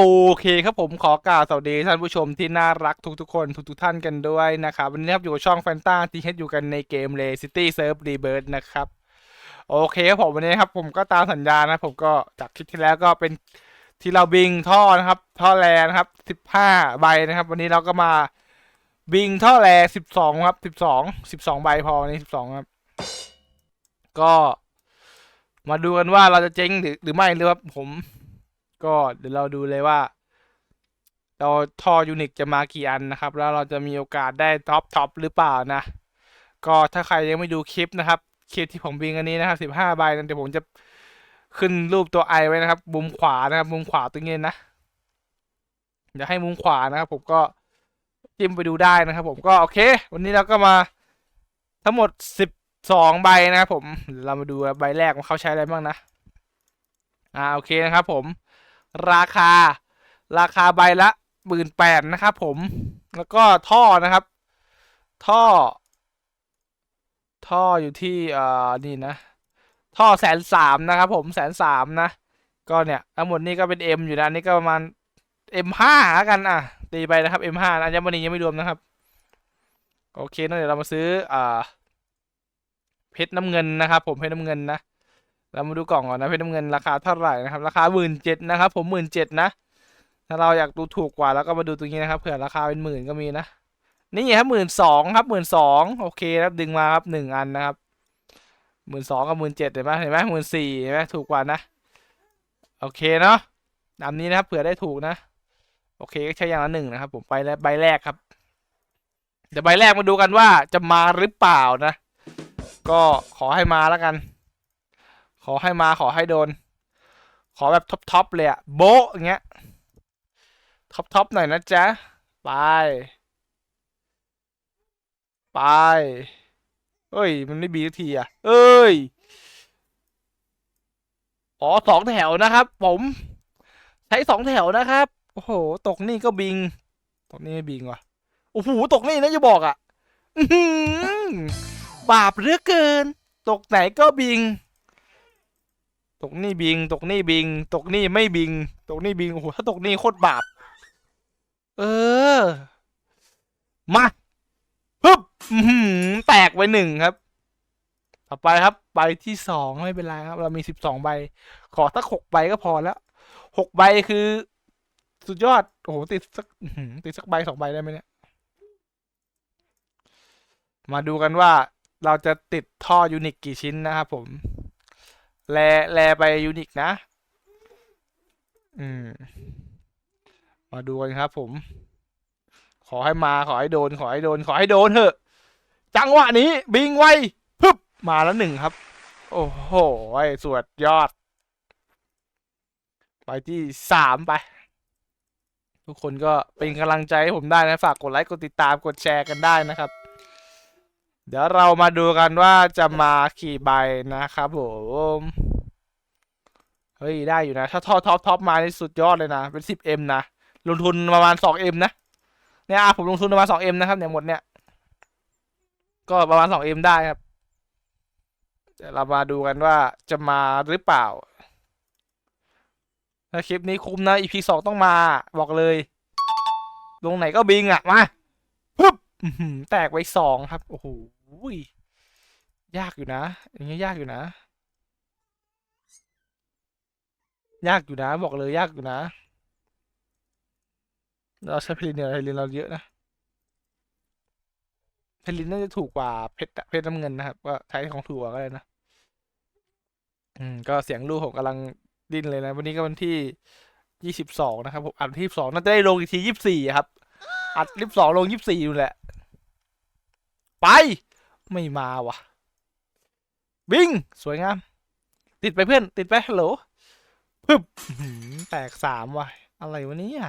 โอเคครับผมขอกล่าวสวัสดีท่านผู้ชมที่น่ารักทุกๆคนทุกๆท่านกันด้วยนะครับวันนี้ครับอยู่กับช่องแฟนตาที่เฮ็ดอยู่กันในเกม Lay City Surf Rebirth นะครับ โอเคครับผมวันนี้ครับผมก็ตามสัญญานะผมก็จากคลิปที่แล้วก็เป็นที่เราบิงท่อนะครับ ท่อแรนะครับสิบห้าใบนะครับ วันนี้เราก็มาบิงท่อแรสิบสองครับสิบสองสิบสองใบพอวันนี้สิบสองครับ ก็ มาดูกันว่าเราจะเจ๊งหรือหรือไม่หรือว่าผม ก็เดี๋ยวเราดูเลยว่า เราท่อยูนิคจะมากี่อันนะครับ แล้วเราจะมีโอกาสได้ท็อปท็อปหรือเปล่านะ ก็ถ้าใครยังไม่ดูคลิปนะครับ คลิปที่ผมบิงอันนี้นะครับสิบห้าใบนั้นเดี๋ยวผมจะขึ้นรูปตัวไอไว้นะครับ มุมขวานะครับ มุมขวาตรงนี้นะเดี๋ยวให้มุมขวานะครับ ผมก็จิ้มไปดูได้นะครับ ผมก็โอเค วันนี้เราก็มาทั้งหมดสิบสองใบนะครับผมเดี๋ยวเรามาดูใบแรกว่าเขาใช้อะไรบ้างนะ อ่าโอเคนะครับผม ราคา ราคาใบละหมื่นแปดนะครับผม แล้วก็ท่อนะครับ ท่อ ท่ออยู่ที่เอ่อนี่นะ ท่อแสนสามนะครับผมแสนสามนะ ก็เนี่ยทั้งหมดนี่ก็เป็น M อยู่นะนี่ก็ประมาณ M5 แล้วกันอะ ตีไปนะครับ M5 นะอัญมณียังไม่รวมนะครับ โอเคนะเดี๋ยวเรามาซื้ออ่าเพชรน้ำเงินนะครับผมเพชรน้ำเงินนะ เรามาดูกล่องก่อนนะเพชรน้ำเงินราคาเท่าไหร่นะครับ ราคาหมื่นเจ็ดนะครับผมหมื่นเจ็ดนะ ถ้าเราอยากดูถูกกว่าแล้วก็มาดูตรงนี้นะครับเผื่อราคาเป็นหมื่นก็มีนะ นี่ครับหมื่นสองครับหมื่นสองโอเคครับดึงมาครับหนึ่งอันนะครับหมื่นสองกับหมื่นเจ็ดเห็นไหมเห็นไหมหมื่นสี่เห็นไหมถูกกว่านะ โอเคเนาะตามนี้นะครับเผื่อได้ถูกนะ โอเคก็ใช้อย่างละหนึ่งนะครับ ผมไปแล้วใบแรกครับเดี๋ยวใบแรกมาดูกันว่าจะมาหรือเปล่านะ ก็ขอให้มาแล้วกัน ขอให้มาขอให้โดน ขอแบบท็อปท็อปเลยอะโบะอย่างเงี้ยท็อปท็อปหน่อยนะจ๊ะ ไป ไปเอ้ย มันไม่บีทีอะ เอ้ย อ๋อสองแถวนะครับ ผม ใช้สองแถวนะครับ โอ้โห ตกนี่ก็บิง ตกนี่ไม่บิงว่ะ โอ้โห ตกนี่นะจะบอกอะอื้อหือบาปเหลือเกิน ตกไหนก็บิง ตกนี่บิง ตกนี่บิง ตกนี่ไม่บิง ตกนี่บิงโอ้โหถ้าตกนี่โคตรบาป เออ มาฮึบอื้อหือแตกไปหนึ่งครับ ต่อไปครับใบที่สองไม่เป็นไรครับ เรามีสิบสองใบ ขอสักหกใบก็พอแล้วหกใบคือ สุดยอด โอ้โหติดสักติดสักใบสองใบได้ไหมเนี่ย มาดูกันว่าเราจะติดท่อยูนิคกี่ชิ้นนะครับผม แลแลไปยูนิคนะ อืม มาดูกันครับผม ขอให้มาขอให้โดน ขอให้โดน ขอให้โดนเถอะ จังหวะนี้บิงไวพึบมาแล้วหนึ่งครับ โอ้โหสวดยอด ไปที่สามไป ทุกคนก็เป็นกำลังใจให้ผมได้นะ ฝากกดไลค์ กดติดตาม กดแชร์กันได้นะครับ เดี๋ยวเรามาดูกันว่าจะมากี่ใบนะครับผมเฮ้ยได้อยู่นะ ถ้าท็อปท็อปท็อปมานี่สุดยอดเลยนะ เป็นสิบเอ็มนะ ลงทุนประมาณสองเอ็มนะ เนี่ยผมลงทุนประมาณสองเอ็มนะครับเนี่ยหมดเนี่ย ก็ประมาณสองเอ็มได้ครับเดี๋ยวเรามาดูกันว่าจะมาหรือเปล่าถ้าคลิปนี้คุ้มนะ EP สองต้องมา บอกเลย ลงไหนก็บิงอะ มาปึ๊บอื้อหือแตกไปสองครับ โอ้โห ยากอยู่นะอย่างเงี้ยยากอยู่นะ ยากอยู่นะ บอกเลยยากอยู่นะ เราใช้เพลินเนี่ยเพลินเราเยอะนะเพลินน่าจะถูกกว่าเพชรเพชรน้ำเงินนะครับก็ใช้ของถูกกว่าก็ได้นะอืมก็เสียงลูกผมกำลังดิ้นเลยนะวันนี้ก็วันที่ยี่สิบสองนะครับผมอัดที่ยี่สิบสองน่าจะได้ลงอีกทียี่สิบสี่ครับ อัดลิฟสองลงยี่สิบสี่อยู่แหละ ไป ไม่มาว่ะบิงสวยงาม ติดไปเพื่อน ติดไปฮัลโหลปึ๊บหือแตกสามว่ะ อะไรวะเนี่ย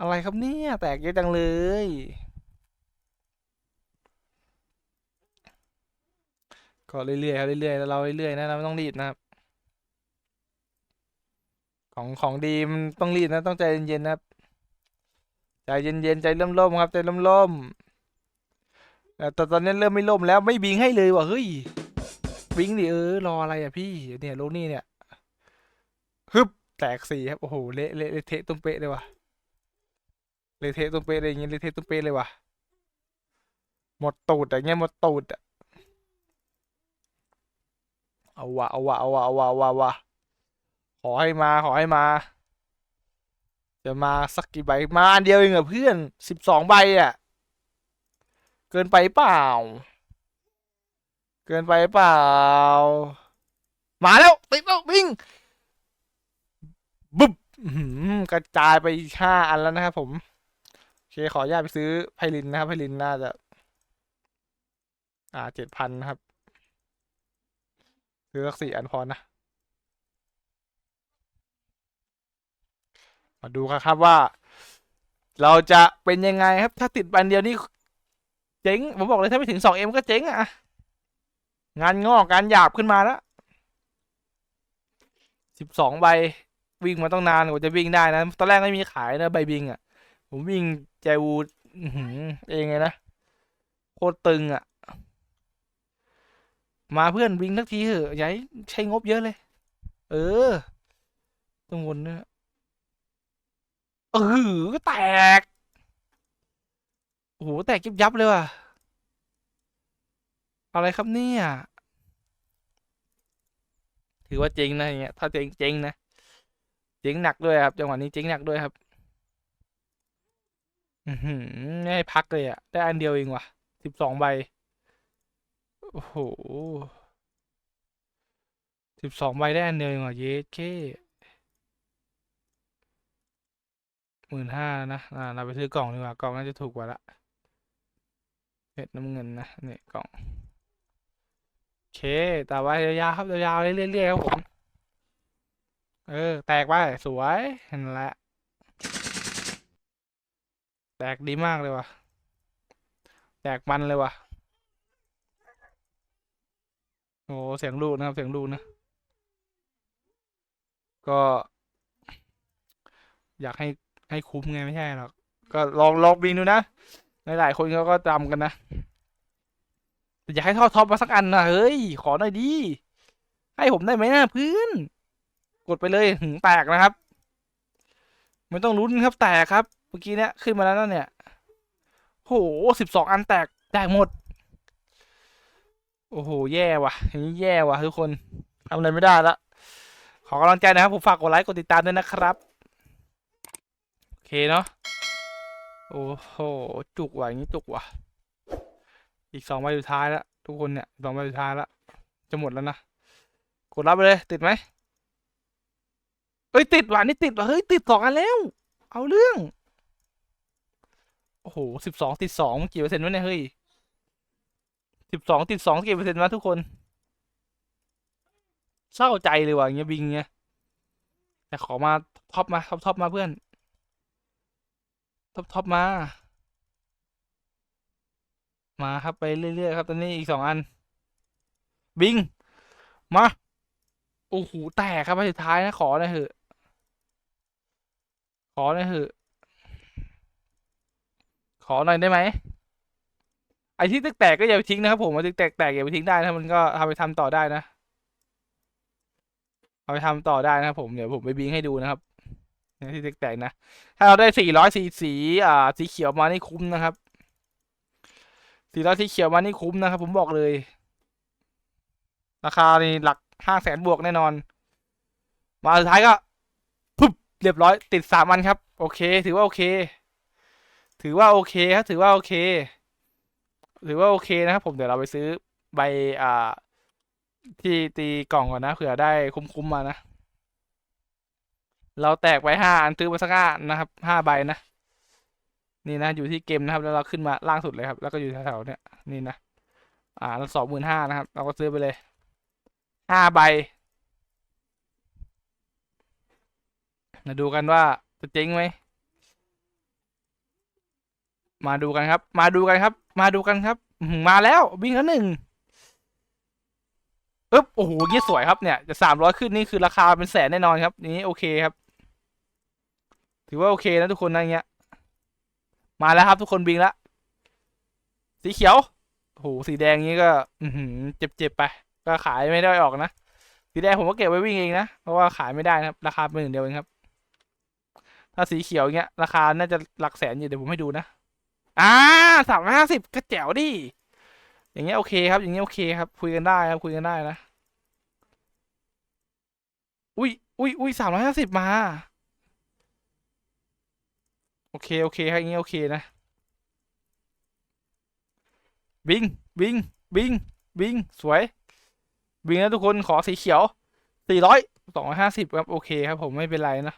อะไรครับเนี่ยแตกเยอะจังเลย ก็เรื่อยๆครับเรื่อยๆเราเรื่อยๆนะเราไม่ต้องรีบนะครับ ของของดีมันต้องรีบนะต้องใจเย็นๆนะครับใจเย็นๆใจร่มๆครับใจร่มๆ แต่ตอนนี้เริ่มไม่ร่มแล้วไม่บิงให้เลยว่ะเฮ้ยบิงดิเออรออะไรอะพี่เนี่ยโลนี่เนี่ยฮึบแตกสี่ครับโอ้โหเละเละเละเทะตุ้มเป๊ะเลยว่ะเละเทะตุ้มเป๊ะเลยอย่างเงี้ยเละเทะตุ้มเป๊ะเลยว่ะหมดตูดอะเงี้ยหมดตูดอะเอาวะเอาวะเอาวะเอาวะเอาวะอาวะขอให้มาขอให้มา จะมาสักกี่ใบมาอันเดียวเองเหรอเพื่อนสิบสองใบอะ เกินไปเปล่า เกินไปเปล่า มาแล้ว ติดแล้ววิ่งบึ๊บกระจายไปห้าอันแล้วนะครับผมโอเคขออนุญาตไปซื้อไพลินนะครับไพลินน่าจะ อ่าเจ็ดพันนะครับ ซื้อสักสี่อันพอนะ มาดูกันครับว่า เราจะเป็นยังไงครับ ถ้าติดบันเดียวนี่ เจ๊งผมบอกเลยถ้าไม่ถึงสองเอ็มก็เจ๊งอะงานงอกงานหยาบขึ้นมาแล้วสิบสองใบวิ่งมาต้องนานกว่าจะวิ่งได้นะตอนแรกไม่มีขายนะใบบิงอะ่ะ ผมวิ่งแจวูอื้อหือเองไงนะโคตรตึงอะ่ะ มาเพื่อนวิ่งทักทีเถอะอย่าให้ใช้งบเยอะเลย เออต้องวนเนี่ยเออแตก โอ้โหแตกยิบยับเลยว่ะ อะไรครับเนี่ย ถือว่าเจ๊งนะอย่างเงี้ย ถ้าเจ๊งเจ๊งนะ เจ๊งหนักด้วยครับ จังหวะนี้เจ๊งหนักด้วยครับ อือหือไม่ให้พักเลยอะได้อันเดียวเองว่ะสิบสองใบ โอ้โหสิบสองใบได้อันเดียวเองว่ะเย้เคหมื่นห้านะ อ่า เราไปซื้อกล่องดีกว่า กล่องน่าจะถูกกว่าละ ชรน้ำเงินนะนี่กล่องโอเคแต่ว่ายาวๆครับยาวๆเรื่อยๆครับผมเออ แตกไปสวยเห็นแหละแตกดีมากเลยว่ะ แตกมันเลยว่ะโอ้เสียงลูกนะครับ เสียงลูกนะ ก็ อยากให้ให้คุ้มไงไม่ใช่หรอก ก็ลองลองบินดูนะ หลายๆคนเขาก็จำกันนะแต่อยากให้ทอท็อปมาสักอันนะเฮ้ย ขอหน่อยดีให้ผมได้ไหมนะเพื่อนกดไปเลยหึงแตกนะครับ ไม่ต้องลุ้นครับแตกครับ เมื่อกี้เนี้ยขึ้นมาแล้วนะเนี่ยโหสิบสองอันแตกแตกหมด โอ้โห แย่ว่ะอย่างนี้แย่ว่ะทุกคนทำอะไรไม่ได้ละ ขอกำลังใจนะครับ ผมฝากกดไลค์ กดติดตามด้วยนะครับ โอเคเนาะ โอ้โห จุกว่ะอย่างนี้จุกว่ะ อีกสองใบสุดท้ายแล้วทุกคนเนี่ยสองใบสุดท้ายแล้วจะหมดแล้วนะ กดรับไปเลย ติดไหมเอ้ยติดว่ะนี่ติดว่ะเฮ้ยติดสองอันแล้ว เอาเรื่อง โอ้โหสิบสองติดสองกี่เปอร์เซ็นต์วะเนี่ยเฮ้ยสิบสองติดสองกี่เปอร์เซ็นต์วะทุกคน เศร้าใจเลยว่ะอย่างเงี้ยบิงเงี้ยแต่ขอมาท็อปมาท็อปท็อปมาเพื่อน ท็อปท็อปมา มาครับไปเรื่อยๆครับ ตอนนี้อีกสองอัน บิง มา โอ้โห แตกครับสุดท้ายนะ ขอหน่อยเถอะ ขอหน่อยเถอะ ขอหน่อยได้ไหมไอ้ที่แตกก็อย่าไปทิ้งนะครับผมไอ้ที่แตกๆอย่าไปทิ้งได้นะมันก็เอาไปทำต่อได้นะ เอาไปทำต่อได้นะครับผมเดี๋ยวผมไปบิงให้ดูนะครับ เนี่ยที่แตกๆนะ ถ้าเราได้สี่ร้อยสีสีอ่าสีเขียวมานี่คุ้มนะครับสี่ร้อยสีเขียวมานี่คุ้มนะครับ ผมบอกเลย ราคาในหลักห้าแสนบวกแน่นอน มาสุดท้ายก็ปุ๊บเรียบร้อยติดสามอันครับ โอเค ถือว่าโอเค ถือว่าโอเคครับถือว่าโอเค ถือว่าโอเคนะครับ ผมเดี๋ยวเราไปซื้อใบอ่าที่ตีกล่องก่อนนะเผื่อได้คุ้มๆมานะ เราแตกไปห้าอันซื้อมาสักห้านะครับห้าใบนะ นี่นะ อยู่ที่เกมนะครับ แล้วเราขึ้นมาล่างสุดเลยครับ แล้วก็อยู่แถวๆเนี่ยนี่นะ อ่าสองหมื่นห้านะครับ เราก็ซื้อไปเลยห้าใบมาดูกันว่าจะเจ๊งไหม มาดูกันครับ มาดูกันครับ มาดูกันครับ มาแล้ววิ่งแล้วหนึ่งปึ๊บโอ้โหเงี้ยสวยครับเนี่ยจะสามร้อยขึ้นนี่คือราคาเป็นแสนแน่นอนครับ นี้โอเคครับ ถือว่าโอเคนะทุกคนนะเงี้ย มาแล้วครับทุกคนบิงละ สีเขียวโอ้โหสีแดงนี้ก็ อือหือเจ็บๆไป ก็ขายไม่ได้ออกนะ สีแดงผมก็เก็บไว้วิ่งเองนะ เพราะว่าขายไม่ได้นะครับ ราคาเป็นหนึ่งเดียวเองครับ ถ้าสีเขียวอย่างเงี้ย ราคาน่าจะหลักแสนอยู่เดี๋ยวผมให้ดูนะ อ่าสามร้อยห้าสิบก็แจ๋วดิ อย่างเงี้ยโอเคครับ อย่างเงี้ยโอเคครับ คุยกันได้ครับ คุยกันได้นะ อุ้ยอุ้ยอุ้ยสามร้อยห้าสิบมา โอเค โอเคครับงเงี้ยโอเคนะบิงบิงบิงบิงสวยบิงนะทุกคนขอสีเขียวสี่ร้อยสองร้อยห้าสิบครับโอเคครับผมไม่เป็นไรนะ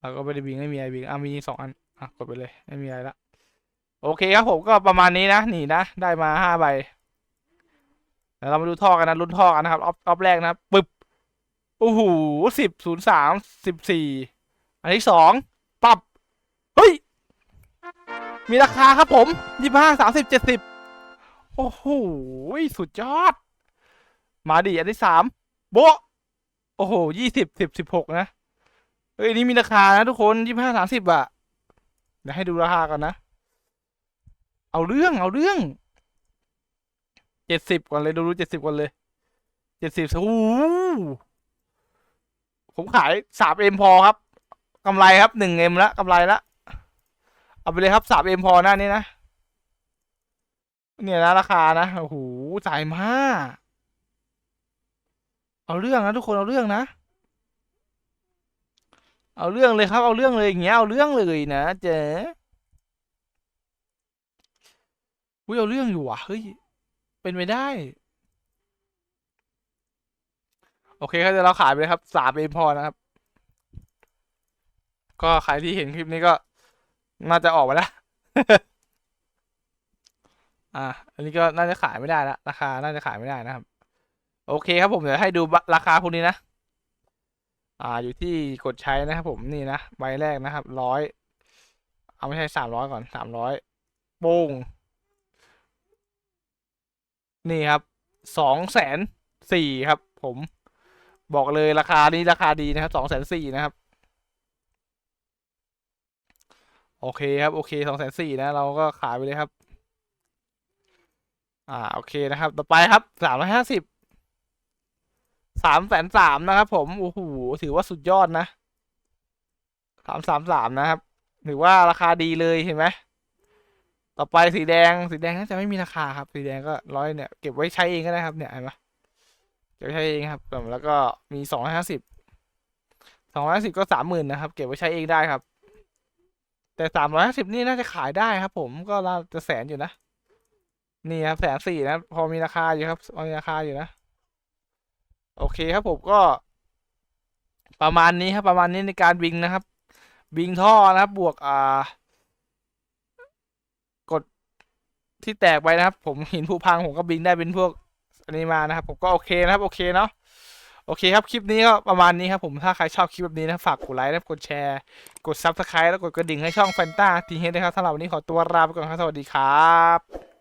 เราก็ไม่ได้บิงไม่มีอะไรบิงอะมีสองอันอะกดไปเลยไม่มีอะไรละโอเคครับผมก็ประมาณนี้นะนี่นะได้มาห้าใบเดี๋ยวเรามาดูท่อกันนะรุ่นท่อกันนะครับออฟออฟแรกนะปึ๊บโอ้โหสิบศูนย์สามสิบสี่อันที่สองปับ เฮ้ย มีราคาครับผมยี่ห้าสามสิบเจ็ดสิบโอ้โหสุดยอด มาดิอันที่สามโบโอ้โหยี่สิบสิบสิบหกนะ เฮ้ย นี่มีราคานะทุกคนยี่ห้าสามสิบอะเดี๋ยวให้ดูราคาก่อนนะ เอาเรื่องเอาเรื่องเจ็ดสิบก่อนเลยดูดูเจ็ดสิบก่อนเลยเจ็ดสิบโอ้โหผมขายสามเอ็มพอครับกำไรครับหนึ่งเอ็มละกำไรละ เอาไปเลยครับสามเอ็มพอหน้านี้นะ เนี่ยนะราคานะ โอ้โหจ่ายมากเอาเรื่องนะทุกคนเอาเรื่องนะ เอาเรื่องเลยครับ เอาเรื่องเลยอย่างเงี้ยเอาเรื่องเลยนะเจ๊อุ้ยเอาเรื่องอยู่ว่ะเฮ้ยเป็นไปได้ โอเคครับเดี๋ยวเราขายไปเลยครับสามเอ็มพอนะครับ ก็ใครที่เห็นคลิปนี้ก็ น่าจะออกมาแล้ว อ่าอันนี้ก็น่าจะขายไม่ได้ละราคา น่าจะขายไม่ได้นะครับ โอเคครับผมเดี๋ยวให้ดูราคาพวกนี้นะ อ่า อยู่ที่กดใช้นะครับผมนี่นะใบแรกนะครับร้อยเอาไม่ใช่สามร้อยก่อนสามร้อยโป้งนี่ครับสองแสนสี่ครับ ผม บอกเลยราคานี้ราคาดีนะครับสองแสนสี่นะครับ โอเคครับโอเคสองแสนสี่นะ เราก็ขายไปเลยครับ อ่าโอเคนะครับ ต่อไปครับสามร้อยห้าสิบสามแสนสามนะครับ ผมโอ้โหถือว่าสุดยอดนะสามสามสามนะครับถือว่าราคาดีเลยเห็นไหมต่อไปสีแดงสีแดงน่าจะไม่มีราคาครับ สีแดงก็ร้อยเนี่ยเก็บไว้ใช้เองก็ได้ครับเนี่ยเห็นไหมเก็บใช้เองครับแล้วก็มีสองร้อยห้าสิบสองร้อยห้าสิบก็สามหมื่นนะครับ เก็บไว้ใช้เองได้ครับ แต่สามร้อยห้าสิบนี่น่าจะขายได้ครับ ผมก็น่าจะแสนอยู่นะ นี่ครับแสนสี่นะ พอมีราคาอยู่ครับพอมีราคาอยู่นะ โอเคครับผมก็ ประมาณนี้ครับประมาณนี้ในการวิงนะครับวิงท่อนะครับ บวกอ่ากดที่แตกไปนะครับ ผมหินผู้พังผมก็บิงได้เป็นพวกอันนี้มานะครับ ผมก็โอเคนะครับ โอเคเนาะ โอเคครับ คลิปนี้ก็ประมาณนี้ครับผมถ้าใครชอบคลิปแบบนี้นะฝากกดไลค์และกดแชร์ กดซับสไครต์แล้วกดกระดิ่งให้ช่องแฟนตาทีเฮดนะครับสำหรับวันนี้ขอตัวลาไปก่อนครับสวัสดีครับ